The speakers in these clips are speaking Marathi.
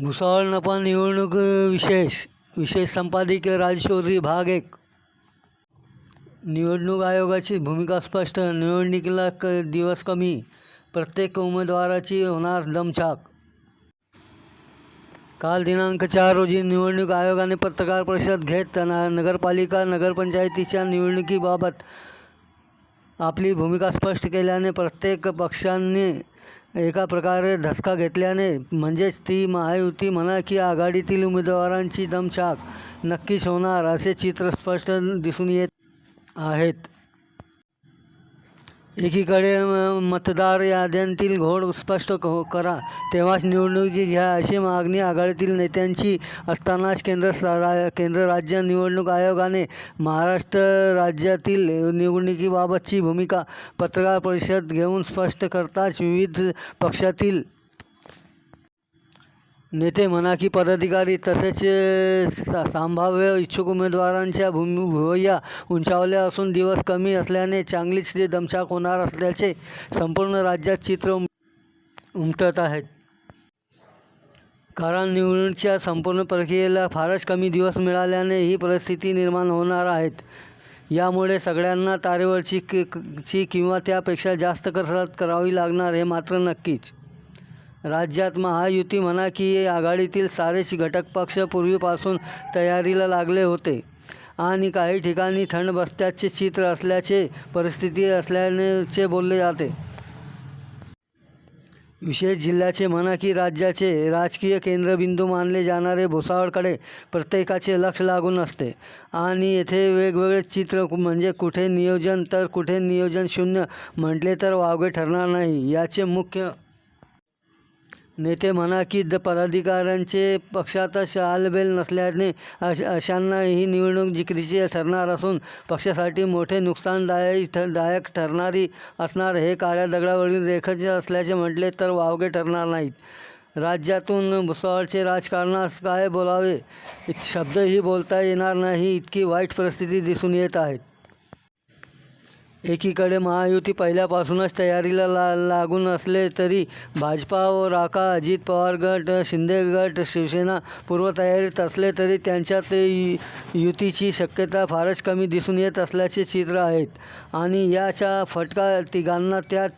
भुसावळ नफा निवडणूक विशेष विशेष संपादकीय राजशोधी भाग एक. निवडणूक आयोगाची भूमिका स्पष्ट निवडणुकीला क दिवस कमी प्रत्येक उमेदवाराची होणार दमछाक. काल दिनांक चार रोजी निवडणूक आयोगाने पत्रकार परिषद घेत न नगरपालिका नगरपंचायतीच्या निवडणुकीबाबत आपली भूमिका स्पष्ट केल्याने प्रत्येक पक्षांनी एका प्रकारे धसका घेतल्याने म्हणजेच ती महायुती म्हणा की आघाडीतील उमेदवारांची दमछाक नक्कीच होणार असे चित्र स्पष्ट दिसून येत आहेत. एकीकडे म- मतदार याद्यांतील घोड स्पष्ट क- करा. तेव्हाच निवडणुकी घ्या अशी मागणी आघाडीतील नेत्यांची असतानाच केंद्र रा- केंद्र राज्य निवडणूक आयोगाने महाराष्ट्र राज्यातील निवडणुकीबाबतची भूमिका पत्रकार परिषद घेऊन स्पष्ट करताच विविध पक्षातील नेते म्हणा की पदाधिकारी तसेच सा संभाव्य इच्छुक उमेदवारांच्या भूमी भुवया उंचावल्या असून दिवस कमी असल्याने चांगलीच ते दमछाक होणार असल्याचे संपूर्ण राज्यात चित्र उमटत आहेत. कारण निवडणुकीच्या संपूर्ण प्रक्रियेला फारच कमी दिवस मिळाल्याने ही परिस्थिती निर्माण होणार आहेत. यामुळे सगळ्यांना तारेवरची कि ची किंवा त्यापेक्षा जास्त कसरत करावी लागणार हे मात्र नक्कीच. राज्यात महायुती म्हणा की आघाडीतील सारेच घटक पक्ष पूर्वीपासून तयारीला लागले होते. आणि काही ठिकाणी थंड बस्त्याचे चित्र असल्याचे परिस्थिती असल्याचे बोलले जाते. विशेष जिल्ह्याचे म्हणा की राज्याचे राजकीय केंद्रबिंदू मानले जाणारे भुसावळकडे प्रत्येकाचे लक्ष लागून असते. आणि येथे वेगवेगळे चित्र म्हणजे कुठे नियोजन तर कुठे नियोजन शून्य म्हटले तर वावगे ठरणार नाही. याचे मुख्य नेते म्हणा की द पदाधिकाऱ्यांचे पक्षातच शालबेल नसल्याने अश अशांना ही निवडणूक जिकरीची ठरणार असून पक्षासाठी मोठे नुकसानदायक दायक ठरणारी असणार हे काळ्या दगडावरील रेखाचे असल्याचे म्हटले तर वावगे ठरणार नाहीत. राज्यातून भुसावळचे राजकारणास काय बोलावे? शब्दही बोलता येणार नाही इतकी वाईट परिस्थिती दिसून येत आहेत एकीकडे महायुती पहिल्यापासूनच तयारीला ला लागून असले तरी भाजपा व राका अजित पवार गट शिंदे गट शिवसेना पूर्वतयारीत असले तरी त्यांच्यात यु- युतीची शक्यता फारच कमी दिसून येत असल्याचे चित्र आहेत. आणि याचा फटका तिघांना त्यात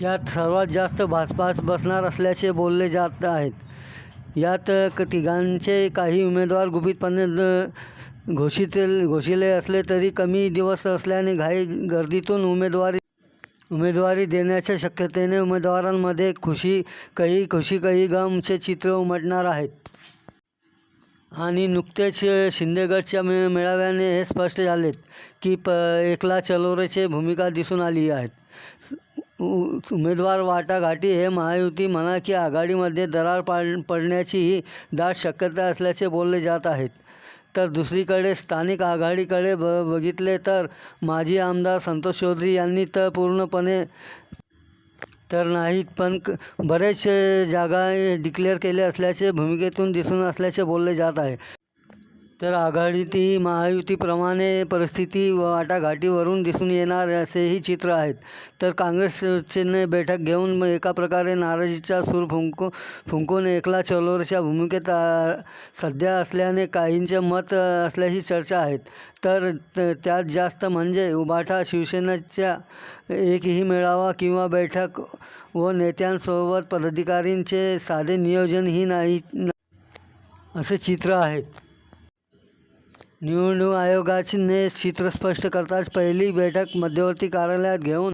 त्यात सर्वात जास्त भाजपास बसणार असल्याचे बोलले जात आहेत. यात क- तिघांचे काही उमेदवार गुपितपणे न- घोषित घोषिले असले तरी कमी दिवस असल्याने घाई गर्दीतून उमेदवारी उमेदवारी देण्याच्या शक्यतेने उमेदवारांमध्ये खुशी काही खुशी काही गमचे चित्र उमटणार आहेत. आणि नुकतेच शिंदेगडच्या मे मेळाव्याने हे स्पष्ट झालेत की प एकला चलोरेचे भूमिका दिसून आली आहेत. उ- उमेदवार वाटाघाटी हे महायुती म्हणा की आघाडीमध्ये दरार पाड पडण्याचीही दाट शक्यता असल्याचे बोलले जात आहेत. तर दुसरीकडे स्थानिक आघाडीकडे ब बघितले तर माजी आमदार संतोष चौधरी यांनी तर पूर्णपणे तर नाहीत पण क जागा डिक्लेअर केले असल्याचे भूमिकेतून दिसून असल्याचे बोलले जात आहे. तर आघाडीतही महायुतीप्रमाणे परिस्थिती वाटाघाटीवरून दिसून येणार असेही चित्र आहेत. तर काँग्रेसने बैठक घेऊन एका प्रकारे नाराजीचा सूर फुंकू फुंकून एकला चलोरच्या भूमिकेत सध्या असल्याने काहींचे मत असल्याची चर्चा आहेत. तर त- त्यात जास्त म्हणजे उबाठा शिवसेनेच्या एकही मेळावा किंवा बैठक व नेत्यांसोबत पदाधिकारींचे साधे नियोजनही नाही असे चित्र आहेत. निवडणूक आयोगाने चित्र स्पष्ट करताच पहिली बैठक मध्यवर्ती कार्यालयात घेऊन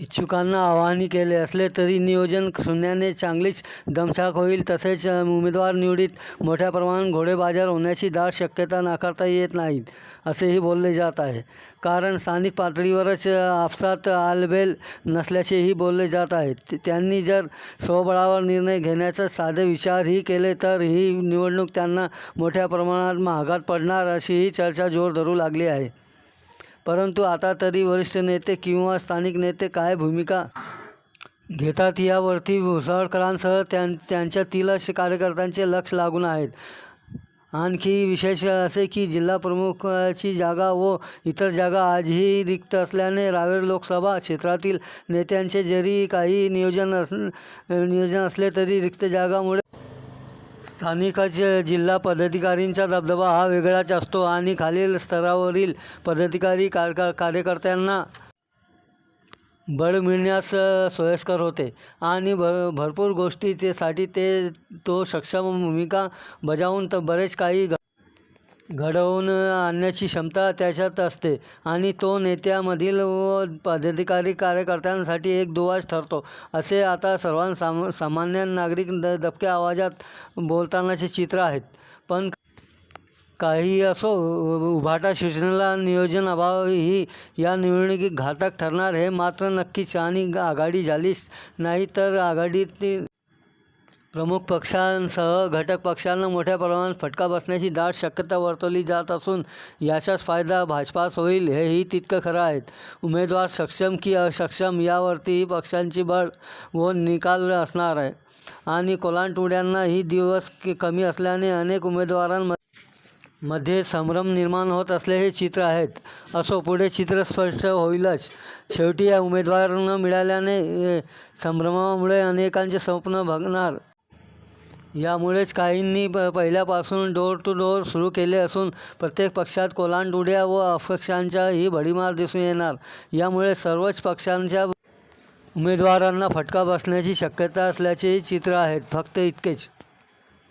इच्छुकांना आवाहन केले असले तरी नियोजन शून्याने चांगलीच दमछाक होईल. तसेच उमेदवार निवडीत मोठ्या प्रमाणात घोडेबाजार होण्याची दाट शक्यता नाकारता येत नाहीत असेही बोलले जात आहे. कारण स्थानिक पातळीवरच आपसात आलबेल नसल्याचेही बोलले जात आहे. त्यांनी जर स्वबळावर निर्णय घेण्याचा साधे विचारही केले तर ही निवडणूक त्यांना मोठ्या प्रमाणात महागात पडणार अशीही चर्चा जोर धरू लागली आहे. परंतु आता तरी वरिष्ठ नेते किंवा स्थानिक नेते काय भूमिका घेतात यावरती भुसावळकरांसह त्यां त्यांच्यातील असे कार्यकर्त्यांचे लक्ष लागून आहेत. आणखी विशेष असे की जिल्हा प्रमुखाची जागा व इतर जागा आजही रिक्त असल्याने रावेर लोकसभा क्षेत्रातील नेत्यांचे जरी काही नियोजन अस नियोजन असले तरी रिक्त जागामुळे स्थानिकच जिल्हा पदाधिकारींचा दबदबा हा वेगळाच असतो आणि खालील स्तरावरील पदाधिकारी कार कार्यकर्त्यांना बळ मिळण्यास सोयस्कर सोयीस्कर होते आणि भर भरपूर गोष्टीसाठी ते तो सक्षम भूमिका बजावून तर बरेच काही घडवून आणण्याची क्षमता त्याच्यात असते आणि तो नेत्यामधील व पदाधिकारी कार्यकर्त्यांसाठी एक दुवाच ठरतो. असे आता सर्वांसाम सामान्य नागरिक द दबक्या आवाजात बोलतानाचे चित्र आहेत. पण काही असो उभाटा शिवसेनेला नियोजन अभाव ही या निवडणुकीत घातक ठरणार हे मात्र नक्कीच आणि आघाडी झालीच नाही तर आघाडीतील प्रमुख पक्षांसह घटक पक्षांना मोठ्या प्रमाणात फटका बसण्याची दाट शक्यता वर्तवली जात असून याचाच फायदा भाजपास होईल हेही तितकं खरं आहे. उमेदवार सक्षम की असक्षम यावरतीही पक्षांची बळ व निकाल असणार आहे. आणि कोलांटुड्यांना ही दिवस कमी असल्याने अनेक उमेदवारांमध्ये मध्ये संभ्रम निर्माण होत असल्याचे चित्र आहेत. असो पुढे चित्र स्पष्ट होईलच. शेवटी या उमेदवार न मिळाल्याने संभ्रमामुळे अनेकांचे स्वप्न भगणार. यामुळेच काहींनी प पहिल्यापासून डोर टू डोर सुरू केले असून प्रत्येक पक्षात कोलांडुड्या व अपक्षांचाही भडीमार दिसून येणार. यामुळे सर्वच पक्षांच्या उमेदवारांना फटका बसण्याची शक्यता असल्याचेही चित्र आहेत. फक्त इतकेच.